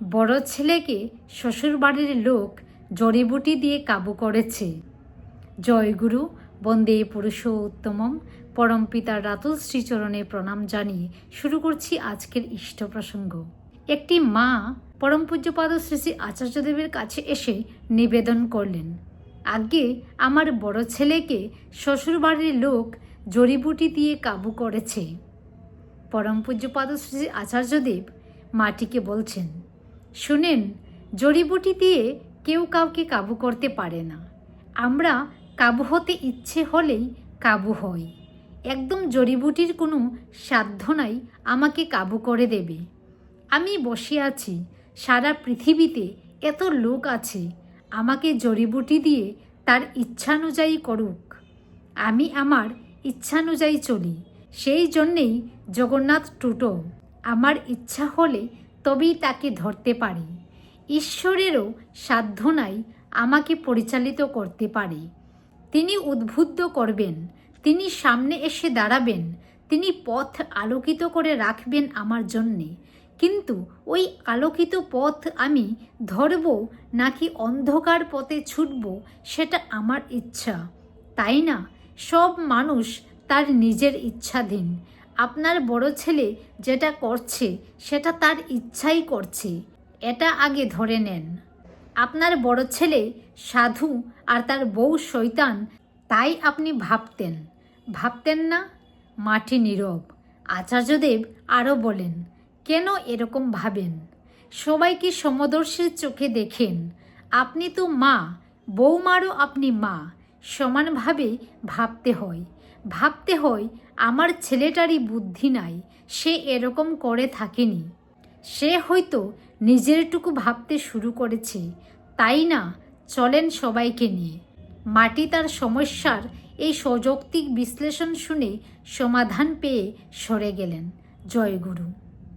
বড় ছেলেকে শ্বশুরবাড়ির লোক জড়িবুটি দিয়ে কাবু করেছে। জয়গুরু বন্দে পুরুষোত্তমম। পরম পিতার রাতুল শ্রীচরণে প্রণাম জানিয়ে শুরু করছি আজকের ইষ্ট প্রসঙ্গ। একটি মা পরম পূজ্যপাদ শ্রী শ্রী আচার্যদেবের কাছে এসে নিবেদন করলেন আগে আমার বড় ছেলেকে শ্বশুরবাড়ির লোক জড়িবুটি দিয়ে কাবু করেছে। পরম পূজ্যপাদ শ্রী আচার্যদেব মাটিকে বলছেন শুনেন, জড়িবুটি দিয়ে কেউ কাউকে কাবু করতে পারে না। আমরা কাবু হতে ইচ্ছে হলেই কাবু হই। একদম জড়িবুটির কোনো সাধ্য নাই আমাকে কাবু করে দেবে। আমি বসে আছি, সারা পৃথিবীতে এত লোক আছে, আমাকে জড়িবুটি দিয়ে তার ইচ্ছানুযায়ী করুক। আমি আমার ইচ্ছানুযায়ী চলি, সেই জন্যেই জগন্নাথ টুটো। আমার ইচ্ছা হলে তবেই তাকে ধরতে পারি। ঈশ্বরেরও সাধ্য নাই আমাকে পরিচালিত করতে পারে। তিনি উদ্বুদ্ধ করবেন, তিনি সামনে এসে দাঁড়াবেন, তিনি পথ আলোকিত করে রাখবেন আমার জন্যে। কিন্তু ওই আলোকিত পথ আমি ধরব নাকি অন্ধকার পথে ছুটব সেটা আমার ইচ্ছা। তাই না? সব মানুষ তার নিজের ইচ্ছাধীন। আপনার বড় ছেলে যেটা করছে, সেটা তার ইচ্ছাই করছে। এটা আগে ধরে নেন। আপনার বড় ছেলে সাধু আর তার বউ শৈতান তাই আপনি ভাবতেন। ভাবতেন না? মাটি নীরব। আচার্যদেব আরও বলেন, কেন এরকম ভাবেন? সবাইকে সমদর্শীর চোখে দেখেন? আপনি তো মা বৌমারও আপনি মা। সমানভাবে ভাবতে হয়। ভাবতে হয়, আমার ছেলেটারই বুদ্ধি নাই, সে এরকম করে থাকেনি। সে হয়তো নিজেরটুকু ভাবতে শুরু করেছে। তাই না? চলেন সবাইকে নিয়ে। মাটি তার সমস্যার এই সযৌক্তিক বিশ্লেষণ শুনে সমাধান পেয়ে সরে গেলেন জয়গুরু।